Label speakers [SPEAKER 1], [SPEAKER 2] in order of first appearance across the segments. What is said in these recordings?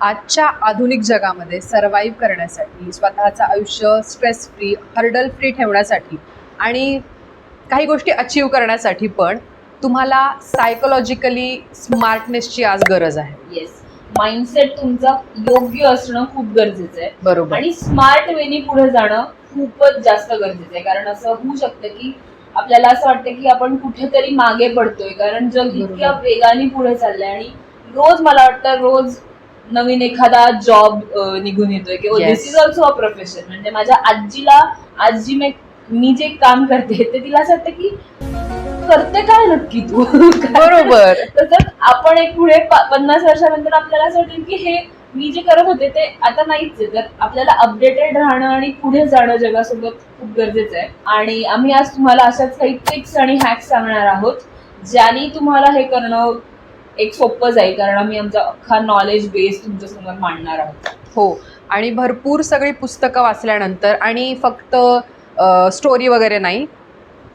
[SPEAKER 1] आजच्या आधुनिक जगामध्ये सर्वाईव्ह करण्यासाठी स्वतःचं आयुष्य स्ट्रेस फ्री हर्डल फ्री ठेवण्यासाठी आणि काही गोष्टी अचीव करण्यासाठी पण तुम्हाला सायकोलॉजिकली स्मार्टनेसची आज गरज आहे.
[SPEAKER 2] येस माइंडसेट तुमचा योग्य असणं खूप गरजेचं आहे.
[SPEAKER 1] बरोबर.
[SPEAKER 2] आणि स्मार्ट वेनी पुढे जाणं खूपच जास्त गरजेचं आहे. कारण असं होऊ शकतं की आपल्याला असं वाटतं की आपण कुठेतरी मागे पडतोय. कारण जग. इतक्या वेगाने पुढे चाललंय आणि रोज मला वाटतं रोज नवीन एखादा जॉब निघून येतोय किंवा. This is also a profession म्हणजे माझ्या आजीला आज मी मी जे काम करते ते तिला असं वाटतं की करते काय नक्की तू?
[SPEAKER 1] बरोबर.
[SPEAKER 2] तसंच आपण एक पुढे पन्नास वर्षानंतर आपल्याला असं वाटेल की हे मी जे करत होते ते आता नाहीच आहे. तर आपल्याला अपडेटेड राहणं आणि पुढे जाणं जगासोबत खूप गरजेचं आहे. आणि आम्ही आज तुम्हाला अशाच काही ट्रिक्स आणि हॅक्स सांगणार आहोत ज्याने तुम्हाला हे करणं एक सोपं जाईल कारण आम्ही आमचा अख्खा नॉलेज बेस तुमच्यासमोर मांडणार आहोत.
[SPEAKER 1] हो. आणि भरपूर सगळी पुस्तकं वाचल्यानंतर आणि फक्त स्टोरी वगैरे नाही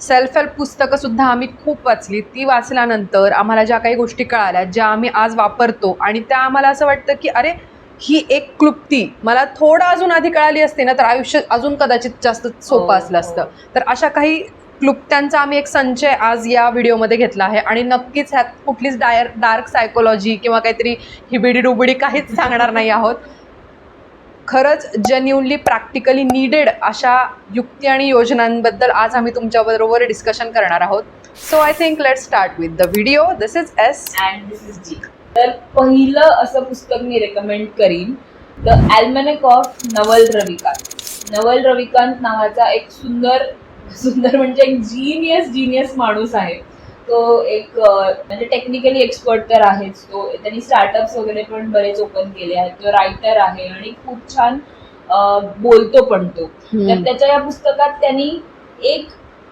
[SPEAKER 1] सेल्फ हेल्प पुस्तकं सुद्धा आम्ही खूप वाचली. ती वाचल्यानंतर आम्हाला ज्या काही गोष्टी कळाल्या ज्या आम्ही आज वापरतो आणि त्या आम्हाला असं वाटतं की अरे ही एक क्लुप्ती. मला थोडं अजून आधी कळाली असते ना तर आयुष्य अजून कदाचित जास्त सोपं
[SPEAKER 2] हो,
[SPEAKER 1] असलं असतं.
[SPEAKER 2] हो.
[SPEAKER 1] तर अशा काही क्लुप्त्यांचा आम्ही एक संचय आज या व्हिडिओमध्ये घेतला आहे. आणि नक्कीच ह्यात कुठलीच डायर डार्क सायकोलॉजी किंवा काहीतरी हिबिडी डुबिडी काहीच सांगणार नाही आहोत. खरंच जेन्युनली प्रॅक्टिकली नीडेड अशा युक्ती आणि योजनांबद्दल आज आम्ही तुमच्याबरोबर डिस्कशन करणार आहोत. So I think let start with the video this is S
[SPEAKER 2] and this is G तर पहिलं असं पुस्तक मी रेकमेंड करीन the almanac of Naval Ravikant Naval Ravikant नावाचा एक सुंदर सुंदर म्हणजे एक जीनियस जीनियस माणूस आहे. तो एक म्हणजे टेक्निकली एक्सपर्ट तर आहेच. तो त्यांनी स्टार्टअप्स वगैरे पण बरेच ओपन केले आहेत. तो रायटर आहे आणि खूप छान बोलतो पण तो. तर त्याच्या या पुस्तकात त्यांनी एक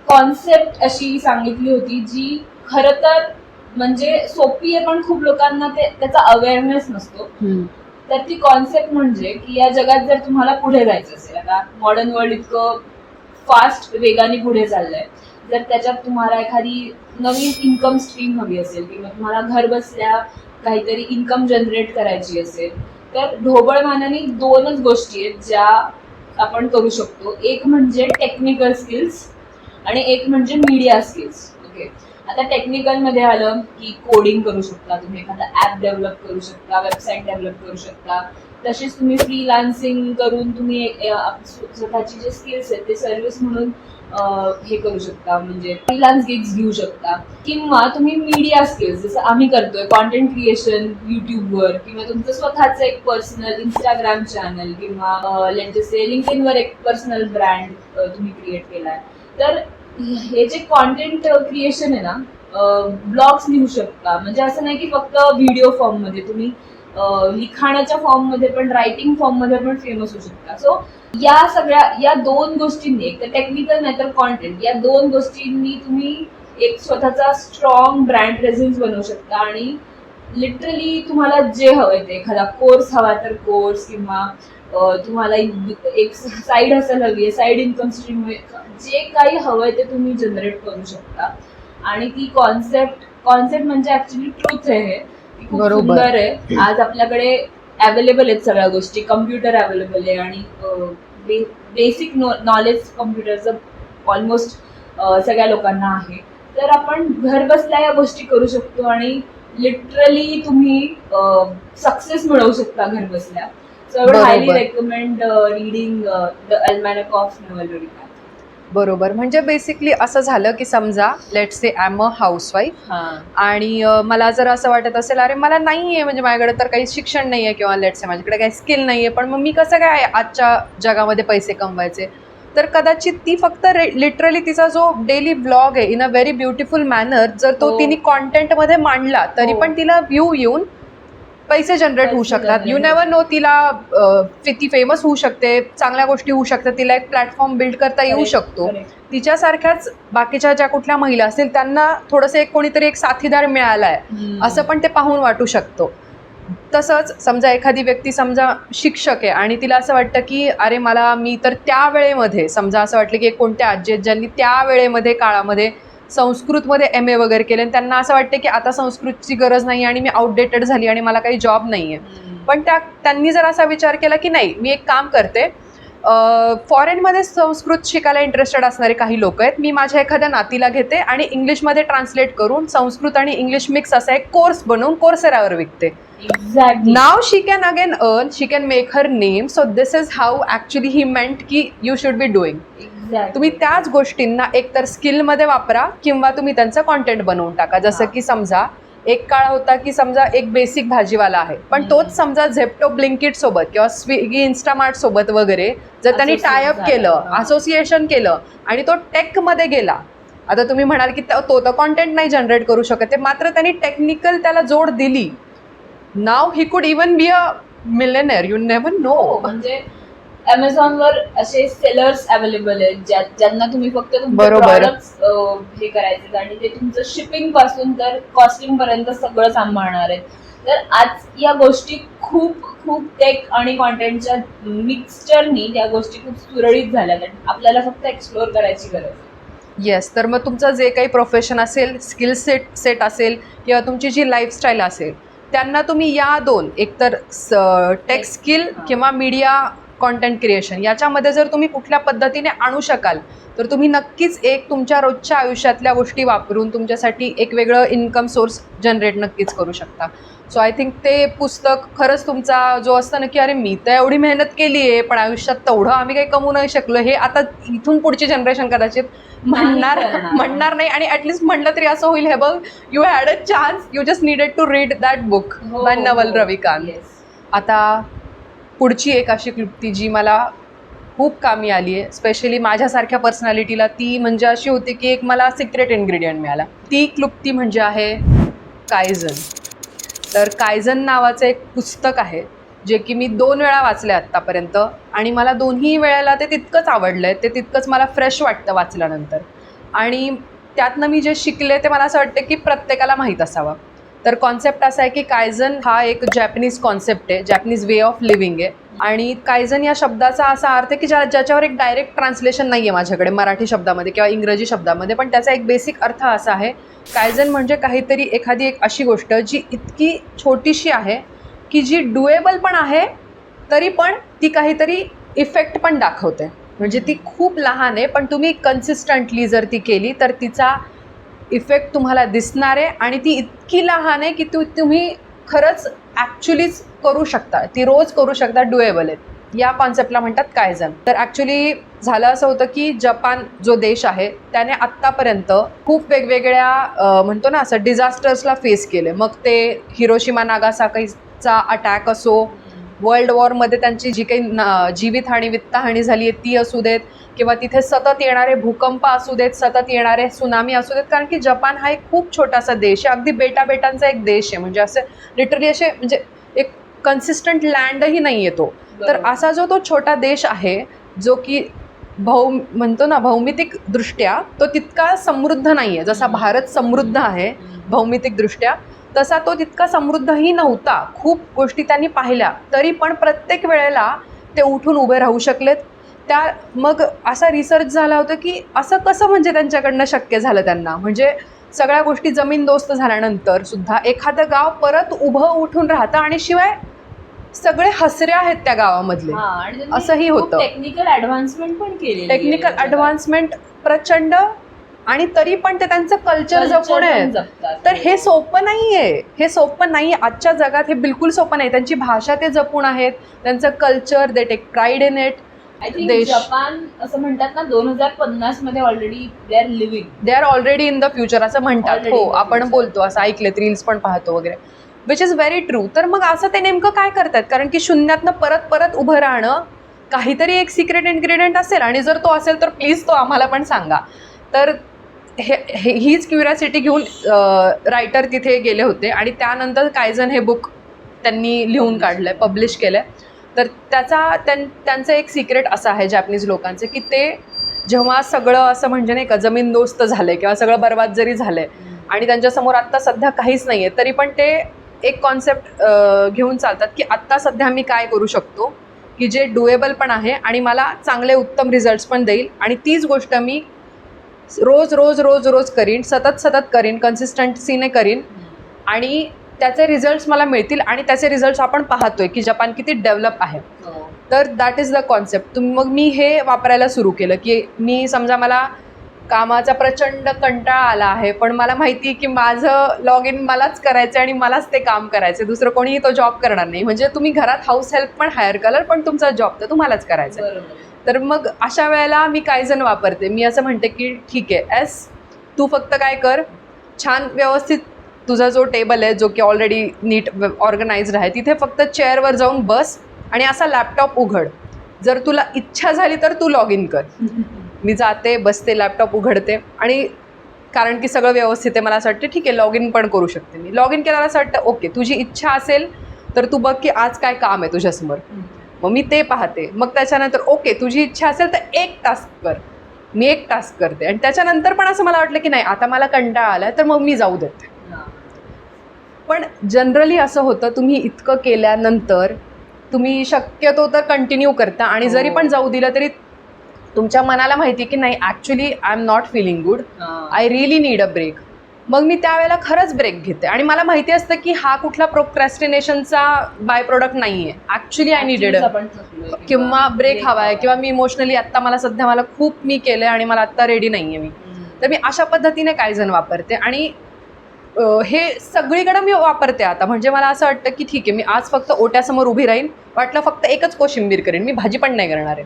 [SPEAKER 2] कॉन्सेप्ट अशी सांगितली होती जी खर तर म्हणजे सोपी आहे पण खूप लोकांना ते त्याचा अवेअरनेस नसतो. तर ती कॉन्सेप्ट म्हणजे की या जगात जर तुम्हाला पुढे जायचं असेल आता मॉडर्न वर्ल्ड इतकं फास्ट वेगाने पुढे चाललंय. जर त्याच्यात तुम्हाला एखादी नवीन इन्कम स्ट्रीम हवी असेल किंवा तुम्हाला घर बसल्या काहीतरी इन्कम जनरेट करायची असेल तर ढोबळमानाने दोनच गोष्टी आहेत ज्या आपण करू शकतो. एक म्हणजे टेक्निकल स्किल्स आणि एक म्हणजे मीडिया स्किल्स ओके आता टेक्निकलमध्ये आलं की कोडिंग करू शकता तुम्ही एखादा ऍप डेव्हलप करू शकता वेबसाईट डेव्हलप करू शकता तसेच तुम्ही फ्रीलान्सिंग करून तुम्ही स्वतःची जे स्किल्स आहेत ते सर्व्हिस म्हणून हे करू शकता. म्हणजे फ्रीलान्स गिग्स घेऊ शकता. किंवा तुम्ही मीडिया स्किल्स जसं आम्ही करतोय कॉन्टेंट क्रिएशन युट्यूबवर किंवा तुमचं स्वतःचं एक पर्सनल इंस्टाग्राम चॅनल किंवा लेटेस्ट इनवर एक पर्सनल ब्रँड तुम्ही क्रिएट केलाय. तर हे जे कॉन्टेंट क्रिएशन आहे ना ब्लॉग्स लिहू शकता. म्हणजे असं नाही की फक्त व्हिडिओ फॉर्ममध्ये तुम्ही लिखाणाच्या फॉर्ममध्ये पण रायटिंग फॉर्ममध्ये पण फेमस होऊ शकता सो या सगळ्या या दोन गोष्टींनी एक तर टेक्निकल नाही तर कॉन्टेंट या दोन गोष्टींनी तुम्ही एक स्वतःचा स्ट्रॉंग ब्रँड प्रेझेन्स बनवू शकता आणि लिटरली तुम्हाला जे हवंय ते एखादा कोर्स हवा तर कोर्स किंवा तुम्हाला एक- साईड हसल हवी आहे साईड इन्कम स्ट्रीम जे काही हवंय ते तुम्ही जनरेट करू शकता. आणि ती कॉन्सेप्ट कॉन्सेप्ट म्हणजे ऍक्च्युली ट्रूथ आहे ती खूप
[SPEAKER 1] बरोबर.
[SPEAKER 2] सुंदर आहे. आज आपल्याकडे अवेलेबल आहेत सगळ्या गोष्टी. कम्प्युटर अवेलेबल आहे आणि बेसिक नॉलेज कम्प्युटरचं ऑलमोस्ट सगळ्या लोकांना आहे. तर आपण घर बसल्या या गोष्टी करू शकतो आणि लिटरली तुम्ही सक्सेस मिळवू शकता घर बसल्या. सो आय वुड हायली
[SPEAKER 1] बरोबर.
[SPEAKER 2] Recommend reading the almanac of Naval
[SPEAKER 1] बरोबर म्हणजे बेसिकली असं झालं की समजा let say am a housewife आणि मला जर असं वाटत असेल अरे मला नाही आहे म्हणजे माझ्याकडे तर काही शिक्षण नाही आहे किंवा लेट्स माझ्याकडे काही स्किल नाही आहे पण मग मी कसं काय आजच्या जगामध्ये पैसे कमवायचे तर कदाचित ती फक्त लिटरली तिचा जो डेली ब्लॉग आहे in a very beautiful manner जर तो
[SPEAKER 2] हो.
[SPEAKER 1] तिने कॉन्टेंटमध्ये मांडला तरी
[SPEAKER 2] हो.
[SPEAKER 1] पण तिला व्ह्यू येऊन पैसे जनरेट होऊ शकतात. यू नेवर नो तिला ती फेमस होऊ शकते. चांगल्या गोष्टी होऊ शकतात. तिला एक प्लॅटफॉर्म बिल्ड करता येऊ शकतो. तिच्यासारख्याच बाकीच्या ज्या कुठल्या महिला असतील त्यांना थोडंसं एक कोणीतरी एक साथीदार मिळाला आहे. असं पण ते पाहून वाटू शकतो. तसंच समजा एखादी व्यक्ती समजा शिक्षक आहे आणि तिला असं वाटतं की अरे मला मी तर त्या वेळेमध्ये समजा असं वाटलं की एक कोणत्या आजी आहेत ज्यांनी त्या वेळेमध्ये काळामध्ये संस्कृतमध्ये एम ए वगैरे केले. आणि त्यांना असं वाटते की आता संस्कृतची गरज नाही आणि मी आउटडेटेड झाली आणि मला काही जॉब नाही आहे पण त्या त्यांनी जर असा विचार केला की नाही मी एक काम करते. फॉरेनमध्ये संस्कृत शिकायला इंटरेस्टेड असणारे काही लोक आहेत. मी माझ्या एखाद्या नातीला घेते आणि इंग्लिशमध्ये ट्रान्सलेट करून संस्कृत आणि इंग्लिश मिक्स असा एक कोर्स बनवून कोर्सेरावर विकते. नाव she can again earn she can make her name so this is how actually he meant की यू शुड बी डुईंग तुम्ही त्याच गोष्टींना एकतर स्किलमध्ये वापरा किंवा तुम्ही त्यांचं कॉन्टेंट बनवून टाका जसं. की समजा एक काळ होता की समजा एक बेसिक भाजीवाला आहे पण. तोच समजा झेप्टो ब्लिंकिट सोबत किंवा स्विगी इन्स्टामार्ट सोबत वगैरे जर त्यांनी टायअप. केलं. असोसिएशन केलं आणि तो टेकमध्ये गेला आता तुम्ही म्हणाल की तो तर कॉन्टेंट नाही जनरेट करू शकत आहे मात्र त्यांनी टेक्निकल त्याला जोड दिली नाव he could even be a millionaire you never know
[SPEAKER 2] म्हणजे Amazon वर असे सेलर्स अवेलेबल आहेत ज्या ज्यांना तुम्ही फक्त
[SPEAKER 1] बरोबर.
[SPEAKER 2] हे करायचे आणि ते तुमचं शिपिंगपासून तर कॉस्टिंग पर्यंत सगळं सांभाळणार आहेत तर आज या गोष्टी खूप खूप टेक आणि कॉन्टेंटच्या मिक्सचरनी या गोष्टी खूप सुरळीत झाल्या आपल्याला फक्त एक्सप्लोअर करायची गरज आहे.
[SPEAKER 1] येस तर मग तुमचं जे काही प्रोफेशन असेल स्किल सेट सेट असेल किंवा तुमची जी लाईफस्टाईल असेल त्यांना तुम्ही या दोन एकतर टेक स्किल. किंवा मीडिया कॉन्टेंट क्रिएशन याच्यामध्ये जर तुम्ही कुठल्या पद्धतीने आणू शकाल तर तुम्ही नक्कीच एक तुमच्या रोजच्या आयुष्यातल्या गोष्टी वापरून तुमच्यासाठी एक वेगळं इन्कम सोर्स जनरेट नक्कीच करू शकता सो आय थिंक ते पुस्तक खरंच तुमचा जो असतं ना की अरे मी तर एवढी मेहनत केली आहे पण आयुष्यात तेवढं आम्ही काही कमवू नाही शकलो हे आता इथून पुढची जनरेशन कदाचित म्हणणार. म्हणणार नाही आणि ॲटलिस्ट म्हणलं तरी असं होईल हे बघ you had a chance you just needed to read that book by Naval. Ravikant. आता पुढची एक अशी क्लुप्ती जी मला खूप कामी आली आहे स्पेशली माझ्यासारख्या पर्सनॅलिटीला ती म्हणजे अशी होती की एक मला सिक्रेट इन्ग्रेडियंट मिळाला. ती क्लुप्ती म्हणजे आहे कायझन. तर कायझन नावाचं एक पुस्तक आहे जे की मी दोन वेळा वाचले आत्तापर्यंत आणि मला दोन्ही वेळेला ते तितकंच आवडलं आहे ते तितकंच मला फ्रेश वाटतं वाचल्यानंतर. आणि त्यातनं मी जे शिकले ते मला असं वाटतं की प्रत्येकाला माहीत असावं. तर कॉन्सेप्ट असा आहे की कायझन हा एक जॅपनीज कॉन्सेप्ट आहे जॅपनीज वे ऑफ लिव्हिंग आहे. आणि कायझन या शब्दाचा असा अर्थ आहे की ज्या ज्याच्यावर एक डायरेक्ट ट्रान्सलेशन नाही आहे माझ्याकडे मराठी शब्दामध्ये किंवा इंग्रजी शब्दामध्ये पण त्याचा एक बेसिक अर्थ असा आहे. कायझन म्हणजे काहीतरी एखादी एक अशी गोष्ट जी इतकी छोटीशी आहे की जी डुएबल पण आहे तरी पण ती काहीतरी इफेक्ट पण दाखवते. म्हणजे ती खूप लहान आहे पण तुम्ही कन्सिस्टंटली जर ती केली तर तिचा इफेक्ट तुम्हाला दिसणार आहे आणि ती इतकी लहान आहे की तू तुम्ही खरंच ॲक्च्युलीच करू शकता. ती रोज करू शकता डुएबल आहेत या कॉन्सेप्टला म्हणतात काय जण तर ॲक्च्युली झालं असं होतं की जपान जो देश आहे त्याने आत्तापर्यंत खूप वेगवेगळ्या म्हणतो ना असं डिझास्टर्सला फेस केले. मग ते हिरोशिमा नागासाकाईचा अटॅक असो वर्ल्ड वॉरमध्ये त्यांची जी काही जीवितहानी वित्तहानी झाली आहे ती असू देत. किंवा तिथे सतत येणारे भूकंप असू देत सतत येणारे सुनामी असू देत कारण की जपान हा एक खूप छोटासा देश आहे. अगदी बेटा बेटांचा एक देश आहे. म्हणजे असं लिटरली असे म्हणजे एक कन्सिस्टंट लँडही नाही येतो तर. असा जो तो छोटा देश आहे जो की भौ म्हणतो ना भौमितिकदृष्ट्या तो तितका समृद्ध नाही आहे जसा. भारत समृद्ध आहे. भौमितिकदृष्ट्या तसा तो तितका समृद्धही नव्हता. खूप गोष्टी त्यांनी पाहिल्या. तरी पण प्रत्येक वेळेला ते उठून उभे राहू शकलेत. त्या मग असा रिसर्च झाला होता की असं कसं म्हणजे त्यांच्याकडनं शक्य झालं त्यांना? म्हणजे सगळ्या गोष्टी जमीनदोस्त झाल्यानंतर सुद्धा एखादं गाव परत उभं उठून राहतं आणि शिवाय सगळे हसरे आहेत त्या गावामधले. असंही होतं.
[SPEAKER 2] टेक्निकल ऍडव्हान्समेंट पण केली
[SPEAKER 1] टेक्निकल ॲडव्हान्समेंट प्रचंड आणि तरी पण ते त्यांचं कल्चर जपून आहेत तर हे सोपं नाही आहे हे सोपं नाही आहे आजच्या जगात हे बिलकुल सोपं नाही. त्यांची भाषा ते जपून आहेत. त्यांचं culture they take pride in it
[SPEAKER 2] I think
[SPEAKER 1] देश.
[SPEAKER 2] जपान असं म्हणतात ना दोन हजार पन्नासमध्ये already they are living
[SPEAKER 1] they are already in the future असं म्हणतात.
[SPEAKER 2] Already
[SPEAKER 1] हो
[SPEAKER 2] in the
[SPEAKER 1] आपण
[SPEAKER 2] future.
[SPEAKER 1] बोलतो असं ऐकलेत रील्स पण पाहतो वगैरे. विच इज व्हेरी ट्रू तर मग असं ते नेमकं काय करतात? कारण की शून्यातनं परत परत उभं राहणं काहीतरी एक सिक्रेट इन्ग्रेडियंट असेल. आणि जर तो असेल तर प्लीज तो आम्हाला पण सांगा. तर हे हे- हीच क्युरियासिटी घेऊन रायटर तिथे गेले होते. आणि त्यानंतर कायझन हे बुक त्यांनी लिहून काढलं आहे पब्लिश केलं आहे तर त्याचा त्यां त्यांचं एक सिक्रेट असं आहे जॅपनीज लोकांचं की ते जेव्हा सगळं असं म्हणजे नाही का जमीनदोस्त झालं किंवा सगळं बर्बाद जरी झालं आणि त्यांच्यासमोर आत्ता सध्या काहीच नाही आहे तरी पण ते एक कॉन्सेप्ट घेऊन चालतात की आत्ता सध्या मी काय करू शकतो की जे डुएबल पण आहे आणि मला चांगले उत्तम रिझल्ट्स पण देईल आणि तीच गोष्ट मी रोज रोज रोज रोज करीन सतत सतत करीन कन्सिस्टन्सीने करीन आणि त्याचे रिझल्ट्स मला मिळतील आणि त्याचे रिझल्ट्स आपण पाहतोय की जपान किती डेव्हलप आहे.
[SPEAKER 2] हो.
[SPEAKER 1] तर दॅट इज द कॉन्सेप्ट तुम मग मी हे वापरायला सुरू केलं की मी समजा मला कामाचा प्रचंड कंटाळा आला आहे पण मला माहिती आहे की माझं लॉग इन मलाच करायचं आणि मलाच ते काम करायचं दुसरं कोणीही तो जॉब करणार नाही. म्हणजे तुम्ही घरात हाऊस हेल्प पण हायर कराल पण तुमचा जॉब तर तुम्हालाच करायचा तर मग अशा वेळेला मी काही जण वापरते. मी असं म्हणते की ठीक आहे एस तू फक्त काय कर छान व्यवस्थित तुझा जो टेबल आहे जो की ऑलरेडी नीट ऑर्गनाइज्ड आहे तिथे फक्त चेअरवर जाऊन बस आणि असा लॅपटॉप उघड. जर तुला इच्छा झाली तर तू लॉग इन कर. मी जाते बसते लॅपटॉप उघडते आणि कारण की सगळं व्यवस्थित आहे मला असं वाटतं ठीक आहे लॉग इन पण करू शकते मी. लॉग इन केल्याला असं वाटतं ओके तुझी इच्छा असेल तर तू बघ की आज काय काम आहे तुझ्यासमोर. मग मी ते पाहते. मग त्याच्यानंतर ओके तुझी इच्छा असेल तर एक टास्क कर. मी एक टास्क करते. आणि त्याच्यानंतर पण असं मला वाटलं की नाही आता मला कंटाळा आला तर मग मी जाऊ देते. पण जनरली असं होतं तुम्ही इतकं केल्यानंतर तुम्ही शक्यतो तर कंटिन्यू करता आणि जरी
[SPEAKER 2] हो.
[SPEAKER 1] पण जाऊ दिलं तरी तुमच्या मनाला माहिती की नाही actually I am not feeling good. I really need a break मग मी त्यावेळेला खरंच ब्रेक घेते आणि मला माहिती असतं की हा कुठला प्रोक्रॅस्टिनेशनचा बाय प्रोडक्ट नाही आहे ॲक्च्युली आय नीडेड किंवा ब्रेक हवा आहे. किंवा मी इमोशनली आत्ता मला सध्या मला खूप मी केलं आहे आणि मला आत्ता रेडी नाही आहे मी. तर मी अशा पद्धतीने काही जण वापरते आणि हे सगळीकडे मी वापरते आता. म्हणजे मला असं वाटतं की ठीक आहे मी आज फक्त ओट्यासमोर उभी राहीन वाटलं फक्त एकच कोशिंबीर करेन मी भाजी पण नाही करणार आहे.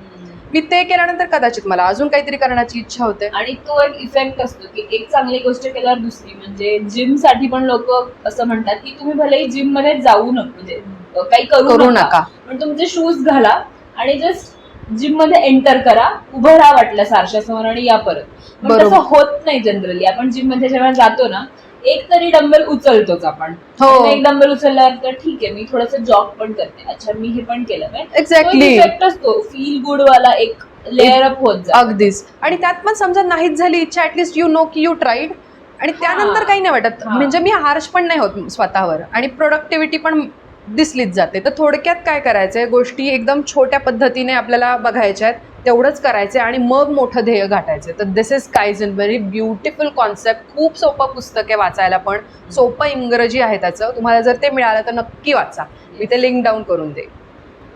[SPEAKER 1] मी ते केल्यानंतर कदाचित मला अजून काहीतरी करण्याची इच्छा होते.
[SPEAKER 2] आणि तो एक इफेक्ट असतो की एक चांगली गोष्ट केल्यावर दुसरी. म्हणजे जिमसाठी पण लोक असं म्हणतात की तुम्ही भलेही जिममध्ये जाऊ नका म्हणजे काही
[SPEAKER 1] करू
[SPEAKER 2] नका. पण तुमचे शूज घाला आणि जस्ट जिममध्ये एंटर करा उभं राहा वाटलं सारशासमोर आणि या परत. पण
[SPEAKER 1] बरोबर.
[SPEAKER 2] तसं होत नाही जनरली आपण जिममध्ये जेव्हा जातो ना एक तरी डंबेल उचलतोच आपण.
[SPEAKER 1] हो.
[SPEAKER 2] एक डंबेल उचलल्यावर तर ठीक आहे मी थोडस जॉब पण करते. अच्छा मी हे पण केलं
[SPEAKER 1] एक्झॅक्टली
[SPEAKER 2] इफेक्ट असतो. फील गुड वाला एक लेअर अप होत जा
[SPEAKER 1] अगदीच. आणि त्यात पण समजा नाहीच झाली इच्छा ऍटलिस्ट यू नो की यू ट्राईड आणि त्यानंतर काही नाही वाटत.
[SPEAKER 2] हा.
[SPEAKER 1] म्हणजे मी हार्श पण नाही होत स्वतःवर. आणि प्रोडक्टिव्हिटी पण दिसलीच जाते. तर थोडक्यात काय करायचंय? गोष्टी एकदम छोट्या पद्धतीने आपल्याला बघायच्या आहेत. तेवढंच करायचं आणि मग मोठं ध्येय गाठायचं. तर this is in very beautiful concept खूप सोपं पुस्तक आहे वाचायला पण. सोपं इंग्रजी आहे त्याचं. तुम्हाला जर ते मिळालं तर नक्की वाचा. मी ते लिंक डाऊन करून दे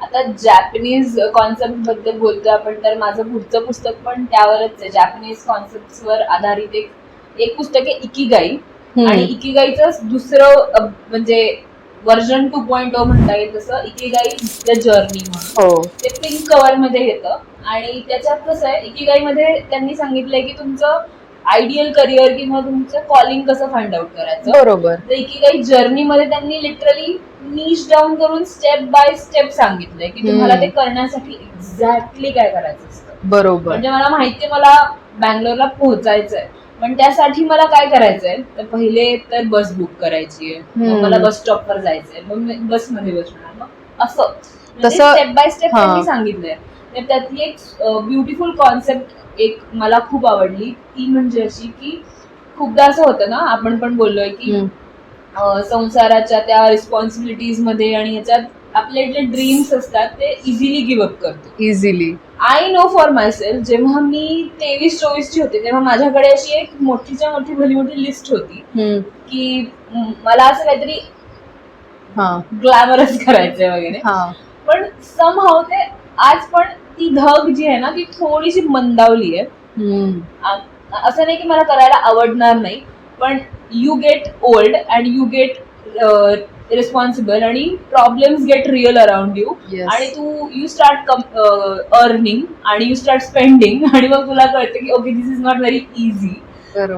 [SPEAKER 2] आता जॅपनीज कॉन्सेप्टबद्दल बोलतोय आपण तर माझं पुढचं पुस्तक पण त्यावरच आहे. जॅपनीज कॉन्सेप्ट वर आधारित एक एक पुस्तक आहे इकिगाई आणि इकिगाईचं दुसरं म्हणजे व्हर्जन टू पॉईंट ओ म्हणता येईल तसं. इकिगाई द जर्नी म्हणून.
[SPEAKER 1] हो.
[SPEAKER 2] ते पिंक कव्हरमध्ये येतं. आणि त्याच्यात कसं आहे इकिगाई मध्ये त्यांनी सांगितलंय की तुमचं आयडियल करिअर किंवा तुमचं कॉलिंग कसं फाइंड आउट करायचं.
[SPEAKER 1] बरोबर.
[SPEAKER 2] तर इकिगाई जर्नी मध्ये त्यांनी लिटरली नीच डाऊन करून स्टेप बाय स्टेप सांगितलंय की तुम्हाला. ते करण्यासाठी एक्झॅक्टली काय करायचं असतं.
[SPEAKER 1] बरोबर.
[SPEAKER 2] म्हणजे मला माहितीये मला बँगलोरला पोहोचायचंय पण त्यासाठी मला काय करायचंय तर पहिले तर बस बुक करायची आहे. मला बस स्टॉपवर जायचंय. मग बसमध्ये बसणार. मग असं.
[SPEAKER 1] तसं-
[SPEAKER 2] स्टेप बाय स्टेप. त्यांनी सांगितलंय. तर त्यातली एक ब्युटिफुल कॉन्सेप्ट एक मला खूप आवडली. ती म्हणजे अशी की खूपदा असं होतं ना आपण पण बोललोय की संसाराच्या त्या रिस्पॉन्सिबिलिटीजमध्ये आणि ह्याच्यात आपले जे ड्रीम्स असतात ते इझिली गिव्ह अप करतो.
[SPEAKER 1] Easily
[SPEAKER 2] I know for my myself मी तेवीस चोवीसची होते तेव्हा माझ्याकडे अशी एक मोठीच्या मोठी भली मोठी लिस्ट होती की मला असं काहीतरी
[SPEAKER 1] हा.
[SPEAKER 2] ग्लॅमरस करायचंय वगैरे. पण सम ते आज पण ती धग जी आहे ना ती थोडीशी मंदावली आहे. असं नाही की मला करायला आवडणार नाही पण you get old and you get responsible आणि problems get real around you. आणि तू you start earning and you start spending आणि मग तुला कळतं की okay this is not very easy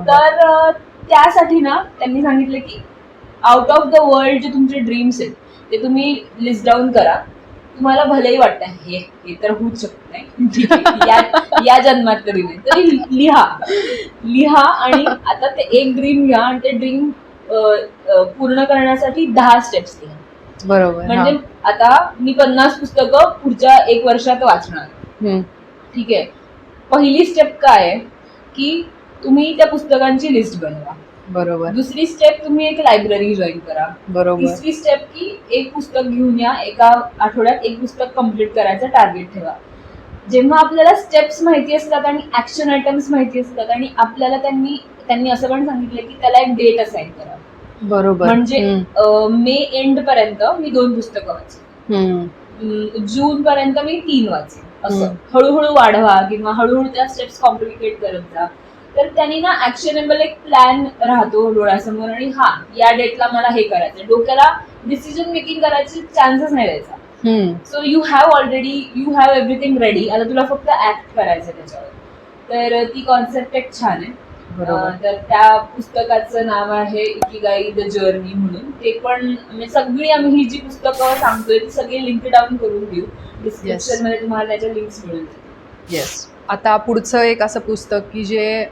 [SPEAKER 2] तर त्यासाठी ना त्यांनी सांगितलं की आउट ऑफ द वर्ल्ड जे तुमचे ड्रीम्स आहेत ते तुम्ही लिस्ट डाऊन करा. तुम्हाला भलेही वाटतं हे हे तर होऊच शकत नाही. या या जन्मात तरी नाही. तरी लिहा. लिहा आणि आता ते एक ड्रीम घ्या आणि ते ड्रीम पूर्ण करण्यासाठी दहा स्टेप्स लिहा.
[SPEAKER 1] बरोबर.
[SPEAKER 2] म्हणजे आता मी पन्नास पुस्तकं पुढच्या एक वर्षात वाचणार. ठीक आहे. पहिली स्टेप काय आहे? की तुम्ही त्या पुस्तकांची लिस्ट बनवा.
[SPEAKER 1] बरोबर.
[SPEAKER 2] दुसरी स्टेप तुम्ही एक लायब्ररी जॉईन करा.
[SPEAKER 1] बरोबर.
[SPEAKER 2] तिसरी स्टेप की एक पुस्तक घेऊन या एका आठवड्यात एक पुस्तक कंप्लीट करायचं टार्गेट ठेवा. जेव्हा आपल्याला स्टेप्स माहिती असतात आणि ऍक्शन आयटम्स माहिती असतात आणि आपल्याला त्यांनी त्यांनी असं पण सांगितलं की त्याला एक डेट असाइन करा.
[SPEAKER 1] बरोबर.
[SPEAKER 2] म्हणजे मे एंड पर्यंत मी दोन पुस्तकं. अं, जून पर्यंत मी तीन वाचले असं. हळूहळू वाढवा किंवा हळूहळू त्या स्टेप्स कॉम्प्लिकेट करत जा. तर त्यांनी ना ऍक्शनेबल एक प्लॅन राहतो डोळ्यासमोर आणि हा या डेटला मला हे करायचं डोक्याला डिसिजन मेकिंग करायचे चान्सेस नाही द्यायचा. So you have already you have everything ready आता तुला फक्त ऍक्ट करायचं त्याच्यावर. तर ती कॉन्सेप्ट एक छान आहे. तर त्या पुस्तकाचं नाव आहे इकिगाई द जर्नी म्हणून. ते पण म्हणजे सगळी आम्ही ही जी पुस्तकं सांगतोय ती सगळी लिंक डाऊन करून देऊ. डिस्क्रिप्शनमध्ये तुम्हाला त्याच्या लिंक्स मिळून.
[SPEAKER 1] येस आता पुढचं एक असं पुस्तक की जे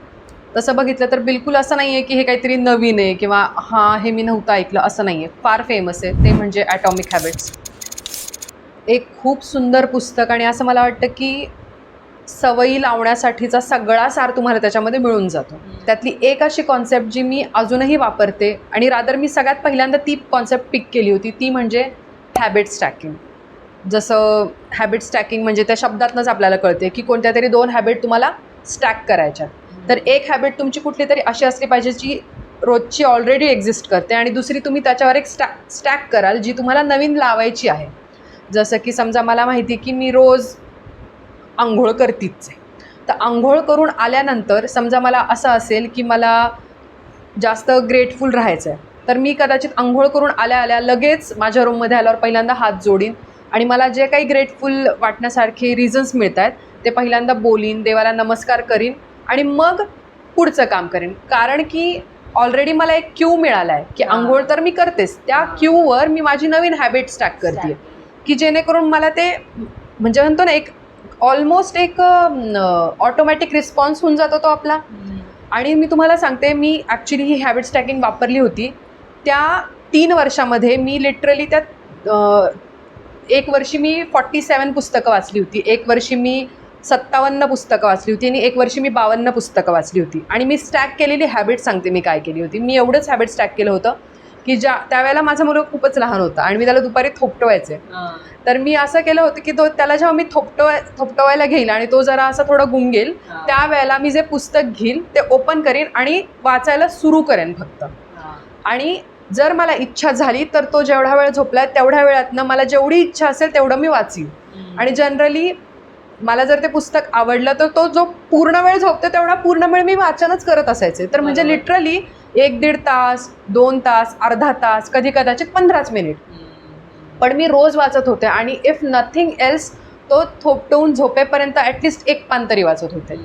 [SPEAKER 1] तसं बघितलं तर बिलकुल असं नाही आहे की हे काहीतरी नवीन आहे किंवा हां हे मी नव्हतं ऐकलं असं नाही आहे फार फेमस आहे. ते म्हणजे ॲटॉमिक हॅबिट्स एक खूप सुंदर पुस्तक आणि असं मला वाटतं की सवयी लावण्यासाठीचा सगळा सार तुम्हाला त्याच्यामध्ये मिळून जातो. त्यातली एक अशी कॉन्सेप्ट जी मी अजूनही वापरते आणि रादर मी सगळ्यात पहिल्यांदा ती कॉन्सेप्ट पिक केली होती ती म्हणजे हॅबिट स्टॅकिंग जसं हॅबिट स्टॅकिंग म्हणजे त्या शब्दातनंच आपल्याला कळते की कोणत्या तरी दोन हॅबिट तुम्हाला स्टॅक करायच्या. तर एक हॅबिट तुमची कुठली तरी अशी असली पाहिजे जी रोजची ऑलरेडी एक्झिस्ट करते आणि दुसरी तुम्ही त्याच्यावर एक स्टॅ स्टॅक कराल जी तुम्हाला नवीन लावायची आहे. जसं की समजा मला माहिती की मी रोज आंघोळ करतीच आहे. तर आंघोळ करून आल्यानंतर समजा मला असं असेल की मला जास्त ग्रेटफुल राहायचं आहे तर मी कदाचित आंघोळ करून आल्या आल्या लगेच माझ्या रूममध्ये आल्यावर पहिल्यांदा हात जोडीन आणि मला जे काही ग्रेटफुल वाटण्यासारखे रिझन्स मिळत आहेत ते पहिल्यांदा बोलीन देवाला नमस्कार करीन आणि मग पुढचं काम करेन. कारण की ऑलरेडी मला एक क्यू मिळाला आहे की. आंघोळ तर मी करतेच. त्या क्यूवर मी माझी नवीन हॅबिट स्टॅक करते की जेणेकरून मला ते म्हणजे म्हणतो ना एक ऑलमोस्ट एक ऑटोमॅटिक रिस्पॉन्स होऊन जातो तो आपला. आणि मी तुम्हाला सांगते मी ॲक्च्युली ही हॅबिट स्टॅकिंग वापरली होती. त्या तीन वर्षामध्ये मी लिटरली त्यात एक वर्षी मी फॉर्टी सेवन पुस्तकं वाचली होती. एक वर्षी मी सत्तावन्न पुस्तकं वाचली होती आणि एक वर्षी मी बावन्न पुस्तकं वाचली होती. आणि मी स्टॅक केलेली हॅबिट सांगते मी काय केली होती. मी एवढंच हॅबिट स्टॅक केलं होतं की ज्या त्यावेळेला माझा मुलं खूपच लहान होता आणि मी त्याला दुपारी थोपटवायचे. तर मी असं केलं होतं की तो त्याला जेव्हा मी थोपटवाय थोपटवायला घेईल आणि तो जरा असा थोडा गुंगेल त्यावेळेला मी जे पुस्तक घेईल ते ओपन करीन आणि वाचायला सुरू करेन फक्त. आणि जर मला इच्छा झाली तर तो जेवढा वेळ झोपला तेवढ्या वेळातनं मला जेवढी इच्छा असेल तेवढं मी वाचीन. आणि जनरली मला जर ते पुस्तक आवडलं तर तो जो पूर्ण वेळ झोपतो तेवढा पूर्ण वेळ मी वाचनच करत असायचे. तर म्हणजे. लिटरली एक दीड तास दोन तास अर्धा तास कधी कदाचित पंधराच मिनिट. पण मी रोज वाचत होते आणि इफ नथिंग एल्स तो थोपटवून झोपेपर्यंत ॲटलिस्ट एक पान तरी वाचत होते.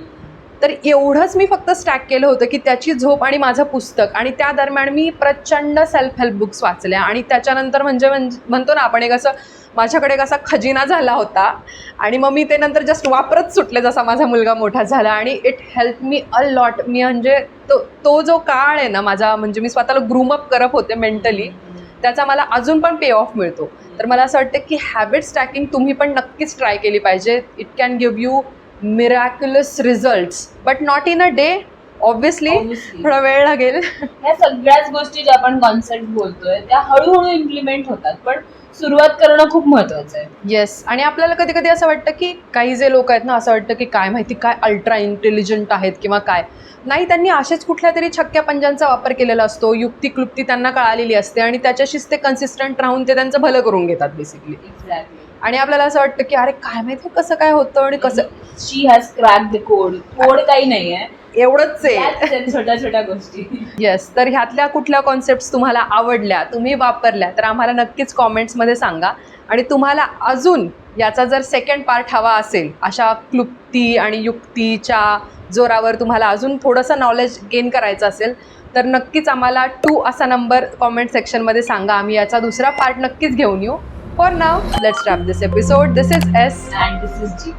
[SPEAKER 1] तर एवढंच मी फक्त स्टॅक केलं होतं की त्याची झोप आणि माझं पुस्तक. आणि त्या दरम्यान मी प्रचंड सेल्फ हेल्प बुक्स वाचल्या. आणि त्याच्यानंतर म्हणजे म्हणजे म्हणतो ना आपण एक असं माझ्याकडे एक असा खजिना झाला होता. आणि मग मी ते नंतर जस्ट वापरत सुटले जसा माझा मुलगा मोठा झाला. आणि it help me a lot मी म्हणजे तो तो जो काळ आहे ना माझा म्हणजे मी स्वतःला ग्रूमअप करत होते मेंटली त्याचा मला अजून पण पे ऑफ मिळतो. तर मला असं वाटतं की हॅबिट स्टॅकिंग तुम्ही पण नक्कीच ट्राय केली पाहिजे. It can give you miraculous results but not in a day
[SPEAKER 2] Obviously.
[SPEAKER 1] थोडा वेळ लागेल.
[SPEAKER 2] ह्या सगळ्याच गोष्टी ज्या आपण कॉन्सेप्ट बोलतोय त्या हळूहळू इम्प्लिमेंट होतात पण सुरुवात करणं खूप महत्वाचं आहे.
[SPEAKER 1] येस आणि आपल्याला कधी कधी असं वाटतं की काही जे लोक आहेत ना असं वाटतं की काय माहिती काय अल्ट्रा इंटेलिजंट आहेत किंवा काय. नाही त्यांनी असेच कुठल्या तरी छक्क्या पंजांचा वापर केलेला असतो युक्ती क्लुप्ती त्यांना कळालेली असते आणि त्याच्याशीच ते कन्सिस्टंट राहून ते त्यांचं भलं करून घेतात बेसिकली
[SPEAKER 2] एक्झॅक्टली
[SPEAKER 1] आणि आपल्याला असं वाटतं की अरे काय माहिती कसं काय होतं आणि कसं?
[SPEAKER 2] She has crack the code code काही
[SPEAKER 1] एवढंच आहे.
[SPEAKER 2] त्याच आहेत छोट्या छोट्या गोष्टी.
[SPEAKER 1] येस तर ह्यातल्या कुठल्या कॉन्सेप्ट तुम्हाला आवडल्या तुम्ही वापरल्या तर आम्हाला नक्कीच कॉमेंट्समध्ये सांगा. आणि तुम्हाला अजून याचा जर सेकंड पार्ट हवा असेल अशा क्लुप्ती आणि युक्तीच्या जोरावर तुम्हाला अजून थोडंसं नॉलेज गेन करायचं असेल तर नक्कीच आम्हाला टू असा नंबर कॉमेंट सेक्शनमध्ये सांगा. आम्ही याचा दुसरा पार्ट नक्कीच घेऊन येऊ. For now, let's wrap this episode. This is S.
[SPEAKER 2] And this is G.